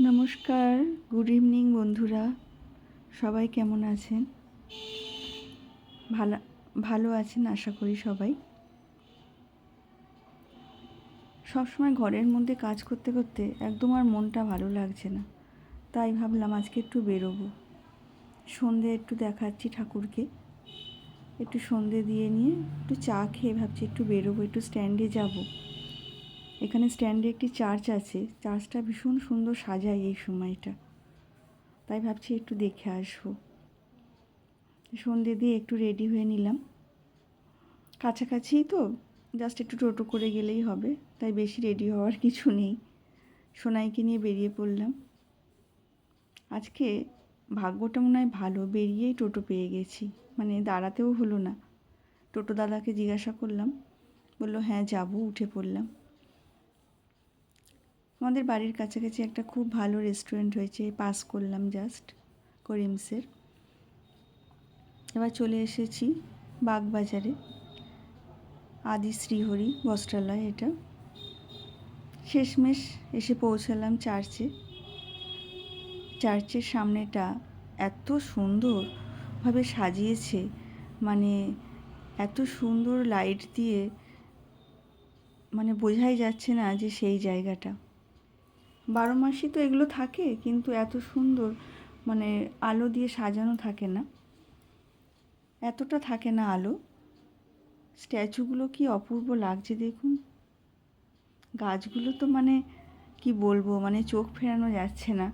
নমস্কার good evening বন্ধুরা। সবাই কেমন আছেন? ভালো ভালো আছেন আশা করি সবাই। সবসময় ঘরের মধ্যে কাজ করতে করতে একদম আর মনটা ভালো লাগছে না। তাই ভাবলাম আজকে একটু বেরোবো। সন্ধে একটু দেখাচ্ছি ঠাকুরকে। একটু সন্ধে দিয়ে নিয়ে একটু চা খেয়ে ভাবছি একটু বেরোবো, একটু স্ট্যান্ডে যাব। এখানে স্ট্যান্ডে একটি চার্চ আছে। চার্চটা ভীষণ সুন্দর সাজায় এই সময়টা। তাই ভাবছি একটু দেখে আসব। সন্ধে দিয়ে একটু রেডি হয়ে নিলাম। কাছাকাছি তো জাস্ট একটু টোটো করে গেলেই হবে। তাই বেশি রেডি হওয়ার কিছু নেই। সোনাইকে নিয়ে বেরিয়ে পড়লাম। আজকে ভাগ্যটা মনে হয় ভালো। বেরিয়েই টোটো পেয়ে গেছি। মানে দাঁড়াতেও হলো না। টোটো দাদাকে জিজ্ঞাসা করলাম। বলল হ্যাঁ যাব। উঠে পড়লাম। আমাদের বাড়ির কাছাকাছি একটা খুব ভালো রেস্টুরেন্ট হয়েছে পাস করলাম জাস্ট করিমসের। এবার চলে এসেছি বাগবাজারে। আদি শ্রীহরি বস্ত্রালয় এটা। শেষমেশ এসে পৌঁছালাম চার্চে। চার্চের সামনেটা এত সুন্দরভাবে সাজিয়েছে মানে এত সুন্দর লাইট দিয়ে মানে বোঝাই যাচ্ছে না যে সেই জায়গাটা। বারো মাসই তো এগুলো থাকে, কিন্তু এত সুন্দর মানে আলো দিয়ে সাজানো থাকে না। এতটা থাকে না আলো। স্ট্যাচুগুলো কি অপূর্ব লাগছে দেখুন। গাছগুলো তো মানে কি বলব মানে চোখ ফেরানো যাচ্ছে না।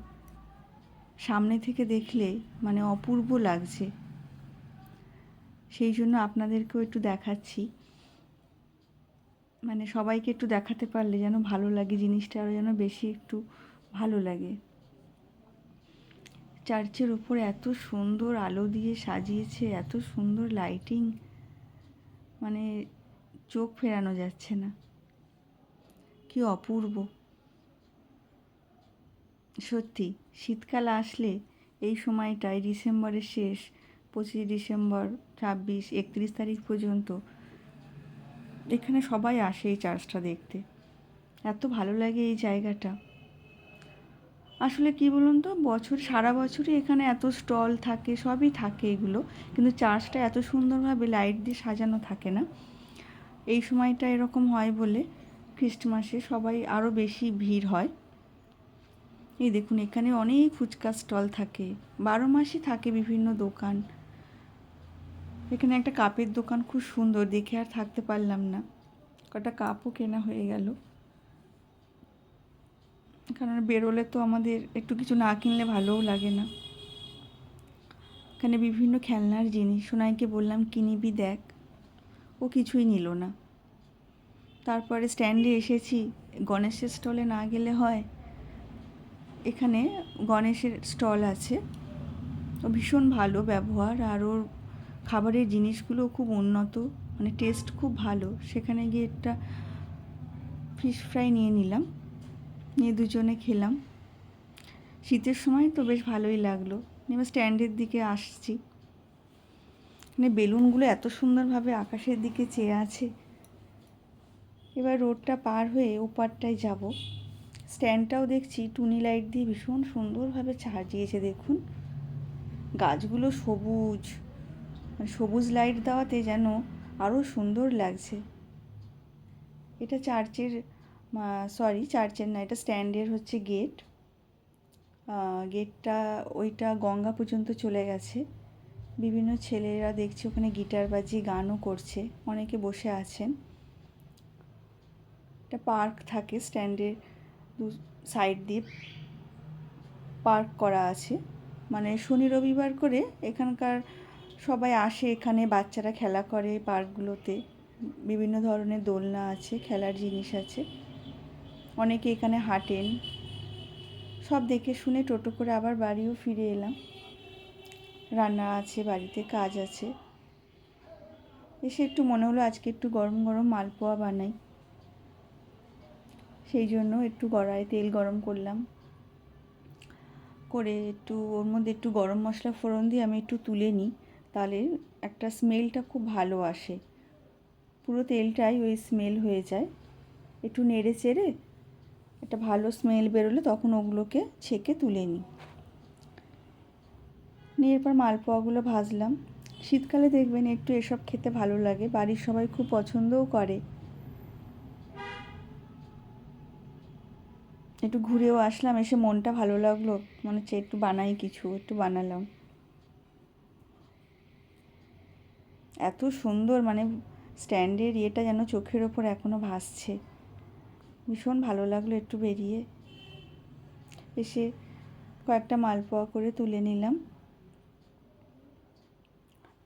সামনে থেকে দেখলে মানে অপূর্ব লাগছে। সেই জন্য আপনাদেরকেও একটু দেখাচ্ছি। মানে সবাইকে একটু দেখাতে পারলে যেন ভালো লাগে, জিনিসটা আরও যেন বেশি একটু ভালো লাগে। চার্চের উপরে এত সুন্দর আলো দিয়ে সাজিয়েছে, এত সুন্দর লাইটিং মানে চোখ ফেরানো যাচ্ছে না। কি অপূর্ব। সত্যি, শীতকাল আসলে এই সময়টায় ডিসেম্বরের শেষ, পঁচিশে ডিসেম্বর, ছাব্বিশ, একত্রিশ তারিখ পর্যন্ত এখানে সবাই আসে এই চার্চটা দেখতে। এত ভালো লাগে এই জায়গাটা। আসলে কি বলুন তো, বছর, সারা বছরই এখানে এত স্টল থাকে, সবই থাকে এগুলো। কিন্তু চার্চটা এত সুন্দরভাবে লাইট দিয়ে সাজানো থাকে না। এই সময়টা এরকম হয় বলে খ্রিস্টমাসে সবাই আরও বেশি ভিড় হয়। এই দেখুন, এখানে অনেক ফুচকা স্টল থাকে। বারো মাসই থাকে বিভিন্ন দোকান। এখানে একটা কাপের দোকান খুব সুন্দর, দেখে আর থাকতে পারলাম না। কটা কাপও কেনা হয়ে গেল। কারণ বেরোলে তো আমাদের একটু কিছু না কিনলে ভালোও লাগে না। এখানে বিভিন্ন খেলনার জিনিস, সোনাইকে বললাম, কিনিবি দেখ। ও কিছুই নিল না। তারপরে স্ট্যান্ডে এসেছি, গণেশের স্টলে না গেলে হয়। এখানে গণেশের স্টল আছে। ও ভীষণ ভালো ব্যবহার, আর ওর খাবারের জিনিসগুলো খুব উন্নত মানে টেস্ট খুব ভালো। সেখানে গিয়ে একটা ফিশ ফ্রাই নিয়ে নিলাম, নিয়ে দুজনে খেলাম। শীতের সময় তো বেশ ভালোই লাগল। এবার স্ট্যান্ডের দিকে আসছি। মানে বেলুনগুলো এত সুন্দরভাবে আকাশের দিকে চেয়ে আছে। এবার রোডটা পার হয়ে ওপারটায় যাব। স্ট্যান্ডটাও দেখছি, টুনি লাইট দিয়ে ভীষণ সুন্দরভাবে সাজিয়েছে, দেখুন। গাছগুলো সবুজ। সবুজ লাইট দেওয়াতে যেন আরও সুন্দর লাগছে। এটা চার্চের সরি চার্চের না, এটা স্ট্যান্ডের হচ্ছে গেট। গেটটা, ওইটা গঙ্গা পর্যন্ত চলে গেছে। বিভিন্ন ছেলেরা দেখছি, ওখানে গিটার বাজিয়ে গানও করছে, অনেকে বসে আছেন। একটা পার্ক থাকে স্ট্যান্ডের দু, সাইড দিয়ে পার্ক করা আছে। মানে শনি রবিবার করে এখানকার সবাই আসে এখানে, বাচ্চারা খেলা করে পার্কগুলোতে। বিভিন্ন ধরনের দোলনা আছে, খেলার জিনিস আছে। অনেকে এখানে হাঁটেন। সব দেখে শুনে টোটো করে আবার বাড়িও ফিরে এলাম। রান্না আছে, বাড়িতে কাজ আছে। এসে একটু মনে হলো আজকে একটু গরম গরম মালপোয়া বানাই। সেই জন্য একটু গড়ায় তেল গরম করলাম। করে একটু ওর মধ্যে একটু গরম মশলা ফোড়ন দিয়ে আমি একটু তুলে নিই। তাহলে একটা স্মেলটা খুব ভালো আসে। পুরো তেলটাই ওই স্মেল হয়ে যায়। একটু নেড়ে চেড়ে একটা ভালো স্মেল বেরোলে তখন ওগুলোকে ছেঁকে তুলে নিই। নিয়ে এরপর মালপোয়াগুলো ভাজলাম। শীতকালে দেখবেন একটু এসব খেতে ভালো লাগে, বাড়ির সবাই খুব পছন্দও করে। একটু ঘুরেও আসলাম, এসে মনটা ভালো লাগল, মনে হচ্ছে একটু বানাই কিছু, একটু বানালাম। এত সুন্দর মানে স্ট্যান্ডের ইয়েটা যেন চোখের ওপর এখনও ভাসছে। ভীষণ ভালো লাগল একটু বেরিয়ে। এসে কয়েকটা মালপোয়া করে তুলে নিলাম।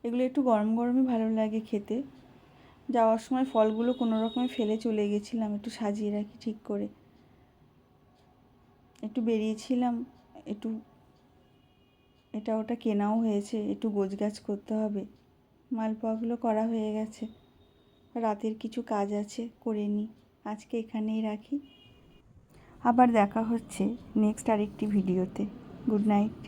এগুলো একটু গরম গরমই ভালো লাগে খেতে। যাওয়ার সময় ফলগুলো কোনো রকমে ফেলে চলে গেছিলাম, একটু সাজিয়ে রাখি ঠিক করে। একটু বেরিয়েছিলাম, একটু, এটা ওটা কেনাও হয়েছে, একটু গোছগাছ করতে হবে। মালপোয়াগুলো করা হয়ে গেছে। রাতের কিছু কাজ আছে, করে নিই আজকে এখানেই রাখি। আবার দেখা হচ্ছে নেক্সট আরেকটি ভিডিওতে। Good night.